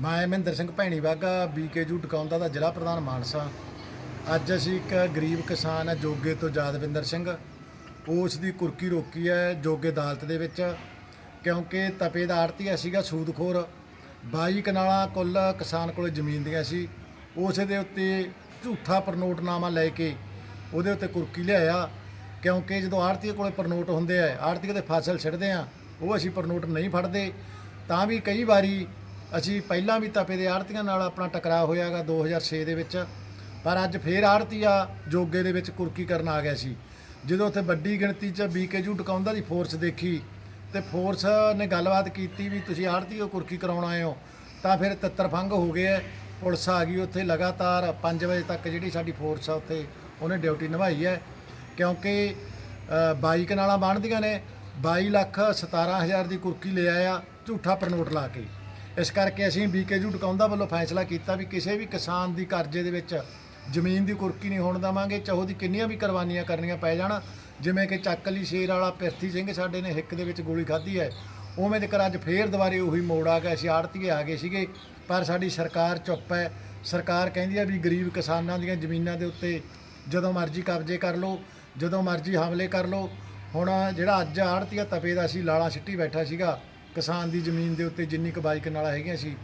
ਮੈਂ ਮਹਿੰਦਰ ਸਿੰਘ ਭੈਣੀ ਬਾਗਾ ਬੀਕੇਯੂ ਟਿਕਾਉਂਦਾ ਦਾ ਜ਼ਿਲ੍ਹਾ ਪ੍ਰਧਾਨ ਮਾਨਸਾ। ਅੱਜ ਅਸੀਂ ਇੱਕ ਗਰੀਬ ਕਿਸਾਨ ਹੈ ਜੋਗੇ ਤੋਂ ਜਾਦਵਿੰਦਰ ਸਿੰਘ। ਉਸ ਦੀ ਕੁਰਕੀ ਰੋਕੀ ਹੈ ਜੋਗੇ ਅਦਾਲਤ ਦੇ ਵਿੱਚ, ਕਿਉਂਕਿ ਤਪੇ ਦਾ ਆੜਤੀਆ ਸੀਗਾ ਸੂਦਖੋਰ। 22 ਕਨਾਲਾਂ ਕੁੱਲ ਕਿਸਾਨ ਕੋਲ ਜ਼ਮੀਨ ਦੀਆਂ ਸੀ। ਉਸ ਦੇ ਉੱਤੇ ਝੂਠਾ ਪ੍ਰਨੋਟਨਾਮਾ ਲੈ ਕੇ ਉਹਦੇ ਉੱਤੇ ਕੁਰਕੀ ਲਿਆਇਆ, ਕਿਉਂਕਿ ਜਦੋਂ ਆੜਤੀਏ ਕੋਲੇ ਪਰਨੋਟ ਹੁੰਦੇ ਆ ਆੜਤੀਏ ਦੇ ਫਸਲ ਛੱਡਦੇ ਆ, ਉਹ ਅਸੀਂ ਪ੍ਰਨੋਟ ਨਹੀਂ ਫੜਦੇ। ਤਾਂ ਵੀ ਕਈ ਵਾਰੀ ਅਸੀਂ ਪਹਿਲਾਂ ਵੀ ਤਪੇ ਦੇ ਆੜਤੀਆਂ ਨਾਲ ਆਪਣਾ ਟਕਰਾਅ ਹੋਇਆਗਾ 2006 ਦੇ ਵਿੱਚ। ਪਰ ਅੱਜ ਫੇਰ ਆੜਤੀਆ ਜੋਗੇ ਦੇ ਵਿੱਚ ਕੁਰਕੀ ਕਰਨ ਆ ਗਿਆ ਸੀ। ਜਦੋਂ ਉੱਥੇ ਵੱਡੀ ਗਿਣਤੀ 'ਚ ਬੀਕੇਯੂ ਟਕਾਉਂਦਾ ਦੀ ਫੋਰਸ ਦੇਖੀ ਤੇ ਫੋਰਸ ਨੇ ਗੱਲਬਾਤ ਕੀਤੀ ਵੀ ਤੁਸੀਂ ਆੜਤੀ ਉਹ ਕੁਰਕੀ ਕਰਾਉਣ ਆਏ ਹੋ? ਤਾਂ ਫਿਰ ਤਿੱਤਰ ਫੰਗ ਹੋ ਗਏ ਹੈ ਪੁਲਿਸ ਆ ਗਈ ਉੱਥੇ ਲਗਾਤਾਰ 5 ਵਜੇ ਤੱਕ ਜਿਹੜੀ ਸਾਡੀ ਫੋਰਸ ਆ ਉੱਥੇ ਉਹਨੇ ਡਿਊਟੀ ਨਿਭਾਈ ਹੈ ਕਿਉਂਕਿ ਅ, 22 ਕਨਾਲਾਂ ਬਣਦੀਆਂ ਨੇ। 22 ਲੱਖ 17000 ਦੀ ਕੁਰਕੀ ਲੈ ਆਇਆ ਝੂਠਾ ਪ੍ਰਨੋਟ ਲਾ ਕੇ। ਇਸ ਕਰਕੇ ਅਸੀਂ ਬੀਕੇਯੂ ਟਕਾਉਂਦਾ ਵੱਲੋਂ ਫੈਸਲਾ ਕੀਤਾ ਵੀ ਕਿਸੇ ਵੀ ਕਿਸਾਨ ਦੀ ਕਰਜ਼ੇ ਦੇ ਵਿੱਚ ਜ਼ਮੀਨ ਦੀ ਕੁਰਕੀ ਨਹੀਂ ਹੋਣ ਦੇਵਾਂਗੇ, ਚਾਹੇ ਦੀ ਕਿੰਨੀਆਂ ਵੀ ਕੁਰਬਾਨੀਆਂ ਕਰਨੀਆਂ ਪੈ ਜਾਣ, ਜਿਵੇਂ ਕਿ ਚੱਕਲੀ ਸ਼ੇਰ ਵਾਲਾ ਪਿਰਥੀ ਸਿੰਘ ਸਾਡੇ ਨੇ ਹਿੱਕ ਦੇ ਵਿੱਚ ਗੋਲੀ ਖਾਧੀ ਹੈ, ਉਵੇਂ ਦੇ ਕਰ ਅੱਜ ਫੇਰ ਦੁਬਾਰੇ ਉਹੀ ਮੋੜ ਆ ਗਿਆ, ਅਸੀਂ ਆੜਤੀਏ ਆ ਗਏ ਸੀਗੇ, ਪਰ ਸਾਡੀ ਸਰਕਾਰ ਚੁੱਪ ਹੈ, ਸਰਕਾਰ ਕਹਿੰਦੀ ਹੈ ਵੀ ਗਰੀਬ ਕਿਸਾਨਾਂ ਦੀਆਂ ਜ਼ਮੀਨਾਂ ਦੇ ਉੱਤੇ ਜਦੋਂ ਮਰਜ਼ੀ ਕਬਜ਼ੇ ਕਰ ਲਓ, ਜਦੋਂ ਮਰਜ਼ੀ ਹਮਲੇ ਕਰ ਲਓ, ਹੁਣ ਜਿਹੜਾ ਅੱਜ ਆੜਤੀਆ ਤਪੇ ਦਾ ਸੀ, ਲਾਲਾ ਸਿੱਟੀ ਬੈਠਾ ਸੀਗਾ ਕਿਸਾਨ ਦੀ ਜ਼ਮੀਨ ਦੇ ਉੱਤੇ ਜਿੰਨੀ ਕੁ ਬਾਈਕ ਹੈਗੀਆਂ ਸੀ,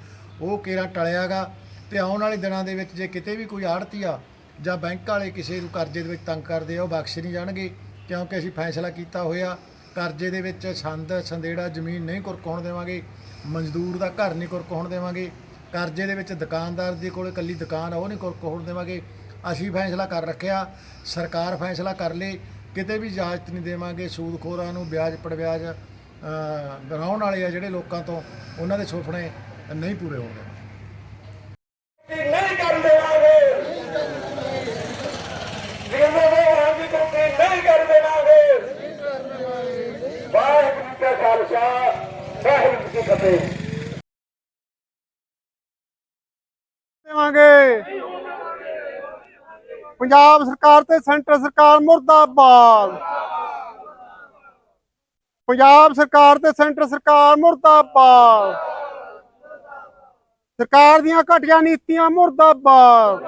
ਉਹ ਕੇਰਾ ਟਲਿਆਗਾ ਤੇ ਆਉਣ ਵਾਲੇ ਦਿਨਾਂ ਦੇ ਵਿੱਚ ਜੇ ਕਿਤੇ ਵੀ ਕੋਈ ਆੜਤੀਆ ਜਾਂ ਬੈਂਕ ਵਾਲੇ ਕਿਸੇ ਨੂੰ ਕਰਜ਼ੇ ਦੇ ਵਿੱਚ ਤੰਗ ਕਰਦੇ ਆ, ਉਹ ਬਖਸ਼ ਨਹੀਂ ਜਾਣਗੇ, ਕਿਉਂਕਿ ਅਸੀਂ ਫੈਸਲਾ ਕੀਤਾ ਹੋਇਆ, ਕਰਜ਼ੇ ਦੇ ਵਿੱਚ ਸੰਦ ਸੰਦੇੜਾ, ਜ਼ਮੀਨ ਨਹੀਂ ਕੁਰਕਾਉਣ ਦੇਵਾਂਗੇ, ਮਜ਼ਦੂਰ ਦਾ ਘਰ ਨਹੀਂ ਕੁਰਕਾਉਣ ਦੇਵਾਂਗੇ, ਕਰਜ਼ੇ ਦੇ ਵਿੱਚ ਦੁਕਾਨਦਾਰ ਦੇ ਕੋਲ ਇਕੱਲੀ ਦੁਕਾਨ ਆ, ਉਹ ਨਹੀਂ ਕੁਰਕਾਉਣ ਦੇਵਾਂਗੇ, ਅਸੀਂ ਫੈਸਲਾ ਕਰ ਰੱਖਿਆ, ਸਰਕਾਰ ਫੈਸਲਾ ਕਰ ਲੇ, ਕਿਤੇ ਵੀ ਇਜਾਜ਼ਤ ਨਹੀਂ ਦੇਵਾਂਗੇ, ਸੂਦਖੋਰਾਂ ਨੂੰ ਵਿਆਜ ਪੜਵਿਆਜ ਗਰਾਉਣ ਵਾਲੇ ਆ ਜਿਹੜੇ ਲੋਕਾਂ ਤੋਂ, ਉਹਨਾਂ ਦੇ ਸੁਪਨੇ ਨਹੀਂ ਪੂਰੇ ਹੋਣਗੇ ਨਹੀਂ ਕਰਨ ਦੇਵਾਂਗੇ ਜਿਹਨਾਂ ਦੇ ਰਾਜੀ ਤੋਂ ਨਹੀਂ ਕਰਨ ਦੇਵਾਂਗੇ ਵਾਹਿਗੁਰੂ ਕਾ ਖਾਲਸਾ ਵਾਹਿਗੁਰੂ ਕੀ ਫਤਿਹ ਦੇਵਾਂਗੇ। ਪੰਜਾਬ ਸਰਕਾਰ ਤੇ ਸੈਂਟਰ ਸਰਕਾਰ ਮੁਰਦਾਬਾਦ। ਪੰਜਾਬ ਸਰਕਾਰ ਤੇ ਸੈਂਟਰ ਸਰਕਾਰ ਮੁਰਦਾਬਾਦ। ਸਰਕਾਰ ਦੀਆਂ ਘਟੀਆਂ ਨੀਤੀਆਂ ਮੁਰਦਾਬਾਦ।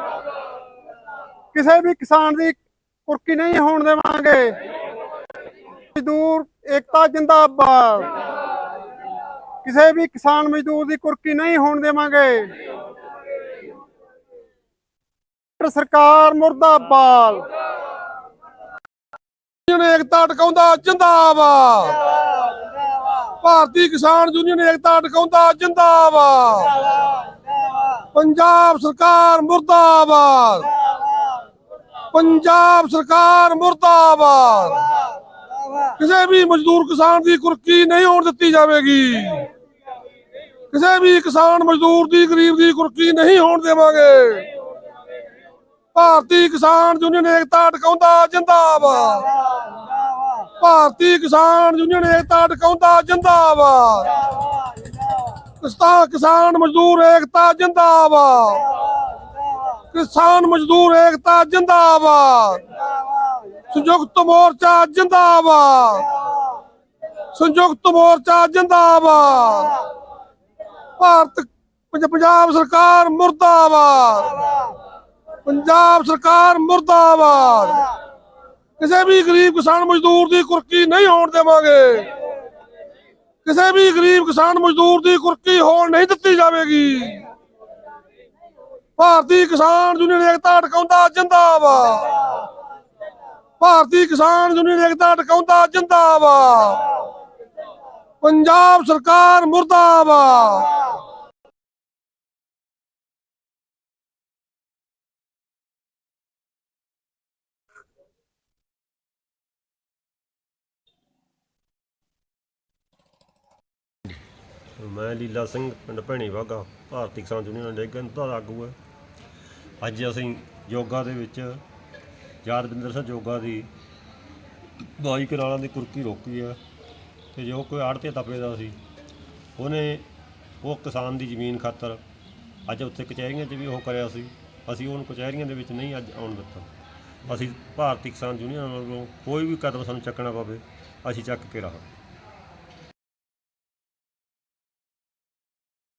ਕਿਸੇ ਵੀ ਕਿਸਾਨ ਦੀ ਕੁਰਕੀ ਨਹੀਂ ਹੋਣ ਦੇਵਾਂਗੇ। ਮਜ਼ਦੂਰ ਏਕਤਾ ਜਿੰਦਾਬਾਦ। ਕਿਸੇ ਵੀ ਕਿਸਾਨ ਮਜ਼ਦੂਰ ਦੀ ਕੁਰਕੀ ਨਹੀਂ ਹੋਣ ਦੇਵਾਂਗੇ। ਸੈਂਟਰ ਸਰਕਾਰ ਮੁਰਦਾਬਾਦ। ਯੂਨੀਅਨ ਏਕਤਾ ਟਿਕਾਉਂਦਾ ਜਿੰਦਾਬਾਦ। ਭਾਰਤੀ ਕਿਸਾਨ ਯੂਨੀਅਨ ਏਕਤਾ ਟਿਕਾਉਂਦਾ ਜਿੰਦਾਬਾਦ। ਪੰਜਾਬ ਸਰਕਾਰ ਮੁਰਦਾਬਾਦ। ਪੰਜਾਬ ਸਰਕਾਰ ਮੁਰਦਾਬਾਦ। ਕਿਸੇ ਵੀ ਮਜ਼ਦੂਰ ਕਿਸਾਨ ਦੀ ਕੁਰਕੀ ਨਹੀਂ ਹੋਣ ਦਿੱਤੀ ਜਾਵੇਗੀ। ਕਿਸੇ ਵੀ ਕਿਸਾਨ ਮਜ਼ਦੂਰ ਦੀ, ਗਰੀਬ ਦੀ ਕੁਰਕੀ ਨਹੀਂ ਹੋਣ ਦੇਵਾਂਗੇ। ਭਾਰਤੀ ਕਿਸਾਨ ਯੂਨੀਅਨ ਏਕਤਾ ਟਿਕਾਉਂਦਾ ਜਿੰਦਾਬਾਦ। ਭਾਰਤੀ ਕਿਸਾਨ ਯੂਨੀਅਨ ਏਕਤਾ ਟਿਕਾਉਂਦਾ ਜਿੰਦਾਬਾਦ। ਕਿਸਾਨ ਕਿਸਾਨ ਮਜ਼ਦੂਰ ਏਕਤਾ ਜਿੰਦਾਬਾਦ। ਕਿਸਾਨ ਮਜ਼ਦੂਰ ਏਕਤਾ ਜਿੰਦਾਬਾਦ। ਸੰਯੁਕਤ ਮੋਰਚਾ ਜਿੰਦਾਬਾਦ। ਸੰਯੁਕਤ ਮੋਰਚਾ ਜਿੰਦਾਬਾਦ। ਭਾਰਤ ਪੰਜਾਬ ਸਰਕਾਰ ਮੁਰਦਾਬਾਦ। ਪੰਜਾਬ ਸਰਕਾਰ ਮੁਰਦਾਬਾਦ। ਕਿਸੇ ਵੀ ਗਰੀਬ ਕਿਸਾਨ ਮਜ਼ਦੂਰ ਦੀ ਕੁਰਕੀ ਨਹੀਂ ਹੋਣ ਦੇਵਾਂਗੇ। ਕਿਸੇ ਵੀ ਗਰੀਬ ਕਿਸਾਨ ਮਜ਼ਦੂਰ ਦੀ ਕੁਰਕੀ ਹੋਣ ਨਹੀਂ ਦਿੱਤੀ ਜਾਵੇਗੀ। ਭਾਰਤੀ ਕਿਸਾਨ ਯੂਨੀਅਨ ਏਕਤਾ ਟਿਕਾਉਂਦਾ ਜਿੰਦਾਬਾਦ। ਭਾਰਤੀ ਕਿਸਾਨ ਯੂਨੀਅਨ ਏਕਤਾ ਟਿਕਾਉਂਦਾ ਜਿੰਦਾਬਾਦ। ਪੰਜਾਬ ਸਰਕਾਰ ਮੁਰਦਾਬਾਦ। ਮੈਂ ਲੀਲਾ ਸਿੰਘ ਪਿੰਡ ਭੈਣੀ ਵਾਗਾ ਭਾਰਤੀ ਕਿਸਾਨ ਯੂਨੀਅਨ ਡੇਗਨ ਦਾ ਆਗੂ ਹੈ। ਅੱਜ ਅਸੀਂ ਯੋਗਾ ਦੇ ਵਿੱਚ ਯਾਦਵਿੰਦਰ ਸਿੰਘ ਯੋਗਾ ਦੀ ਬਾਈ ਕਨਾਲਾਂ ਦੀ ਕੁਰਕੀ ਰੋਕੀ ਹੈ ਤੇ ਜੋ ਕੋਈ ਆੜਤੇ ਤਪੇ ਦਾ ਸੀ, ਉਹਨੇ ਉਹ ਕਿਸਾਨ ਦੀ ਜ਼ਮੀਨ ਖਾਤਰ ਅੱਜ ਉੱਥੇ ਕਚਹਿਰੀਆਂ 'ਚ ਵੀ ਉਹ ਕਰਿਆ ਸੀ। ਅਸੀਂ ਉਹਨੂੰ ਕਚਹਿਰੀਆਂ ਦੇ ਵਿੱਚ ਨਹੀਂ ਅੱਜ ਆਉਣ ਦਿੱਤਾ। ਅਸੀਂ ਭਾਰਤੀ ਕਿਸਾਨ ਯੂਨੀਅਨ ਵੱਲੋਂ ਕੋਈ ਵੀ ਕਦਮ ਸਾਨੂੰ ਚੱਕਣਾ ਪਵੇ, ਅਸੀਂ ਚੱਕ ਕੇ ਰਹਾਂਗੇ।